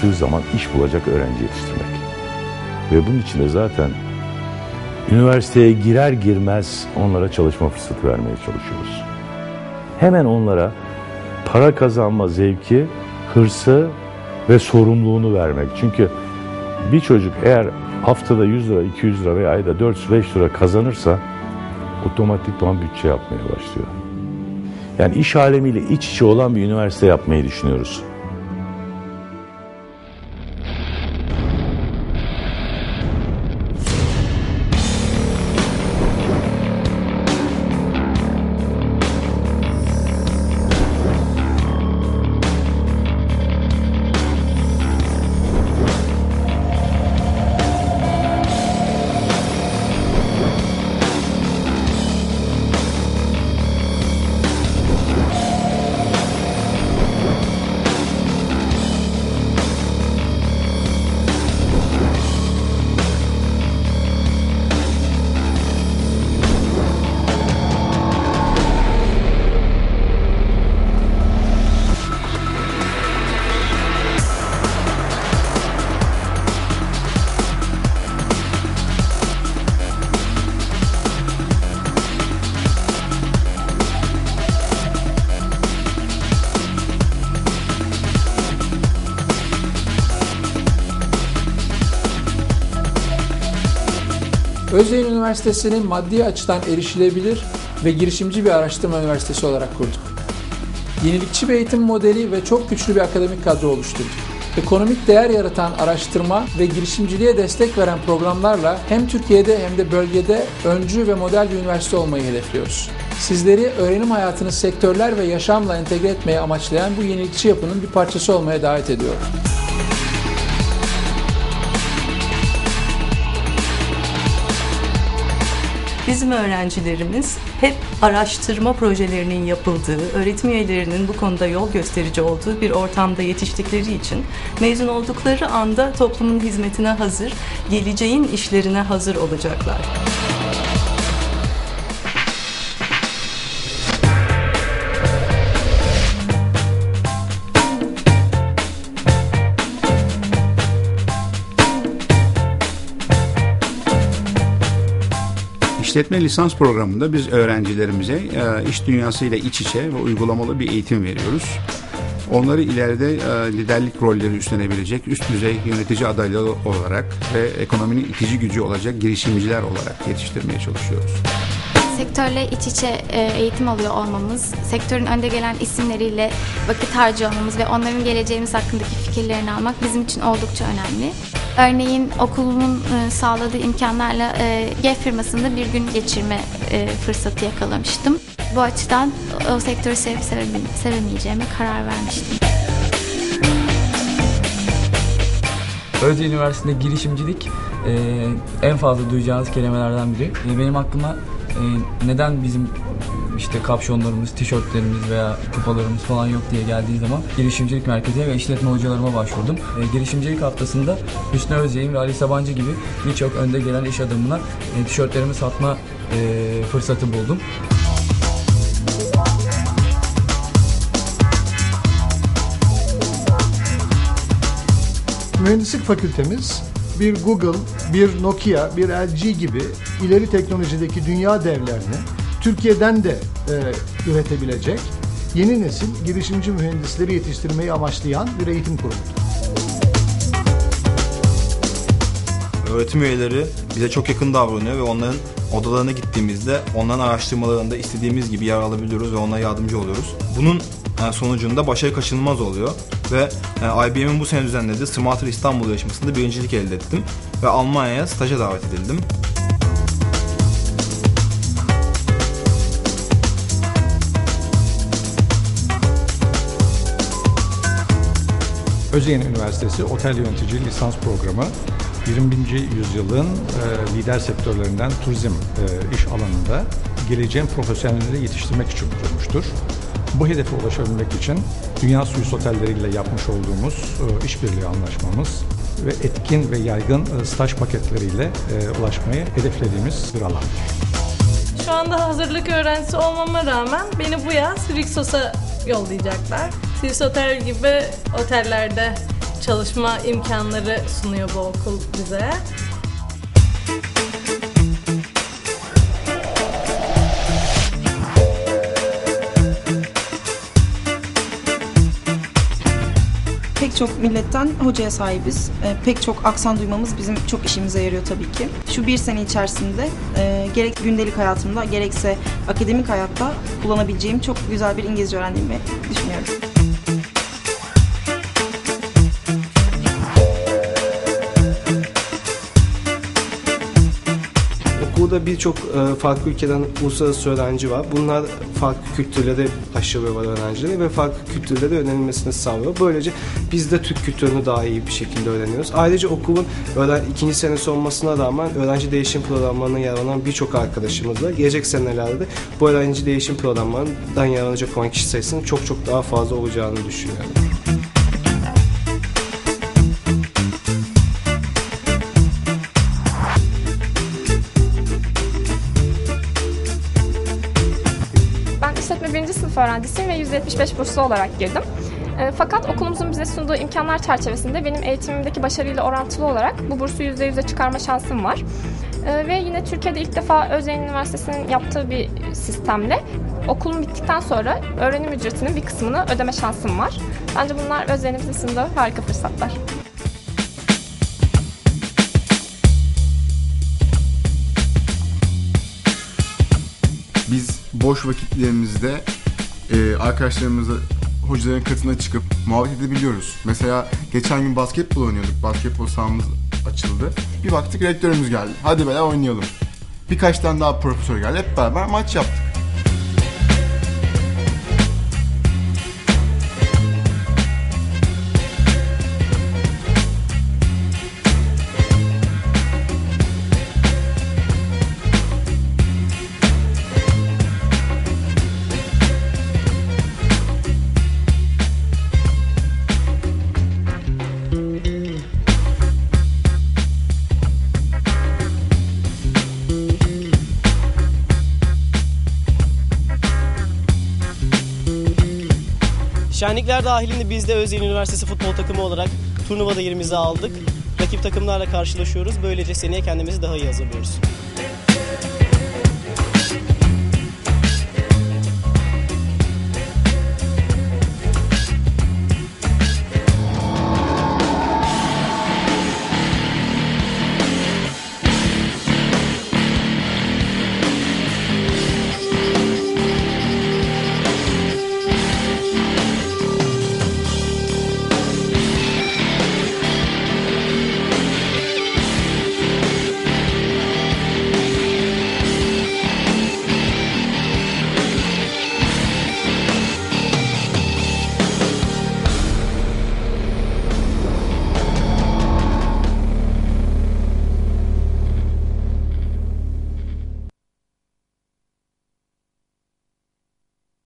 çalıştığı zaman iş bulacak öğrenci yetiştirmek. Ve bunun için de zaten üniversiteye girer girmez onlara çalışma fırsatı vermeye çalışıyoruz. Hemen onlara para kazanma zevki, hırsı ve sorumluluğunu vermek. Çünkü bir çocuk eğer haftada 100 lira, 200 lira veya ayda 400-500 lira kazanırsa otomatikman bütçe yapmaya başlıyor. Yani iş alemiyle iç içe olan bir üniversite yapmayı düşünüyoruz. Özyeğin Üniversitesi'ni maddi açıdan erişilebilir ve girişimci bir araştırma üniversitesi olarak kurduk. Yenilikçi bir eğitim modeli ve çok güçlü bir akademik kadro oluşturduk. Ekonomik değer yaratan araştırma ve girişimciliğe destek veren programlarla hem Türkiye'de hem de bölgede öncü ve model bir üniversite olmayı hedefliyoruz. Sizleri öğrenim hayatını sektörler ve yaşamla entegre etmeyi amaçlayan bu yenilikçi yapının bir parçası olmaya davet ediyorum. Bizim öğrencilerimiz hep araştırma projelerinin yapıldığı, öğretim üyelerinin bu konuda yol gösterici olduğu bir ortamda yetiştikleri için mezun oldukları anda toplumun hizmetine hazır, geleceğin işlerine hazır olacaklar. İşletme lisans programında biz öğrencilerimize e, iş dünyasıyla iç içe ve uygulamalı bir eğitim veriyoruz. Onları ileride e, liderlik rolleri üstlenebilecek üst düzey yönetici adayları olarak ve ekonominin itici gücü olacak girişimciler olarak yetiştirmeye çalışıyoruz. Sektörle iç içe e, eğitim alıyor olmamız, sektörün önde gelen isimleriyle vakit harcıyor olmamız ve onların geleceğimiz hakkındaki fikirlerini almak bizim için oldukça önemli. Örneğin okulumun e, sağladığı imkanlarla e, G firmasında bir gün geçirme e, fırsatı yakalamıştım. Bu açıdan o sektörü sevip sevemeyeceğime karar vermiştim. Özyeğin Üniversitesi'nde girişimcilik en fazla duyacağınız kelimelerden biri. benim aklıma neden bizim işte kapşonlarımız, tişörtlerimiz veya kupalarımız falan yok diye geldiği zaman girişimcilik merkezine ve işletme hocalarıma başvurdum. E, girişimcilik haftasında Hüsnü Özyeğin ve Ali Sabancı gibi birçok önde gelen iş adamına e, tişörtlerimi satma e, fırsatı buldum. Mühendislik fakültemiz bir Google, bir Nokia, bir LG gibi ileri teknolojideki dünya devlerini Türkiye'den de e, üretebilecek yeni nesil girişimci mühendisleri yetiştirmeyi amaçlayan bir eğitim kurumudur. Öğretim üyeleri bize çok yakın davranıyor ve onların odalarına gittiğimizde onların araştırmalarında istediğimiz gibi yer alabiliyoruz ve onlara yardımcı oluyoruz. Bunun e, sonucunda başarı kaçınılmaz oluyor ve e, IBM'in bu sene düzenlediği Smarter İstanbul yarışmasında birincilik elde ettim ve Almanya'ya staja davet edildim. Özyeğin Üniversitesi Otel Yönetici Lisans Programı 20. yüzyılın e, lider sektörlerinden turizm e, iş alanında geleceğin profesyonelleri yetiştirmek için kurulmuştur. Bu hedefe ulaşabilmek için Dünya Suisse Otelleriyle yapmış olduğumuz e, işbirliği anlaşmamız ve etkin ve yaygın e, staj paketleriyle e, ulaşmayı hedeflediğimiz bir alan. Şu anda hazırlık öğrencisi olmama rağmen beni bu yaz Rixos'a yollayacaklar. Swiss Otel gibi otellerde çalışma imkanları sunuyor bu okul bize. Pek çok milletten hocaya sahibiz. E, pek çok aksan duymamız bizim çok işimize yarıyor tabii ki. Şu bir sene içerisinde e, gerek gündelik hayatımda gerekse akademik hayatta kullanabileceğim çok güzel bir İngilizce öğrendiğimi düşünüyorum. Okulda birçok e, farklı ülkeden uluslararası öğrenci var. Bunlar farklı kültürlere aşılıyorlar öğrencileri ve farklı kültürlere öğrenilmesini sağlıyor. Böylece biz de Türk kültürünü daha iyi bir şekilde öğreniyoruz. Ayrıca okulun öğren ikinci senesi olmasına rağmen öğrenci değişim programlarına yer alan birçok arkadaşımız var. Gelecek senelerde bu öğrenci değişim programlarından yararlanacak olan kişi sayısının çok çok daha fazla olacağını düşünüyorum. Öğrencisiyim ve 175 burslu olarak girdim. E, Fakat okulumuzun bize sunduğu imkanlar çerçevesinde benim eğitimimdeki başarıyla orantılı olarak bu bursu %100'e çıkarma şansım var. E, Ve yine Türkiye'de ilk defa Özyeğin Üniversitesi'nin yaptığı bir sistemle okulum bittikten sonra öğrenim ücretinin bir kısmını ödeme şansım var. Bence bunlar Özyeğin'in bize harika fırsatlar. Biz boş vakitlerimizde e, arkadaşlarımızla hocaların katına çıkıp muhabbet edebiliyoruz. Mesela geçen gün basketbol oynuyorduk. Basketbol sahamız açıldı. Bir baktık rektörümüz geldi. Hadi beraber oynayalım. Birkaç tane daha profesör geldi. Hep beraber maç yaptık. Şenlikler dahilinde biz de Özyeğin Üniversitesi futbol takımı olarak turnuvada yerimizi aldık. Rakip takımlarla karşılaşıyoruz. Böylece seneye kendimizi daha iyi hazırlıyoruz.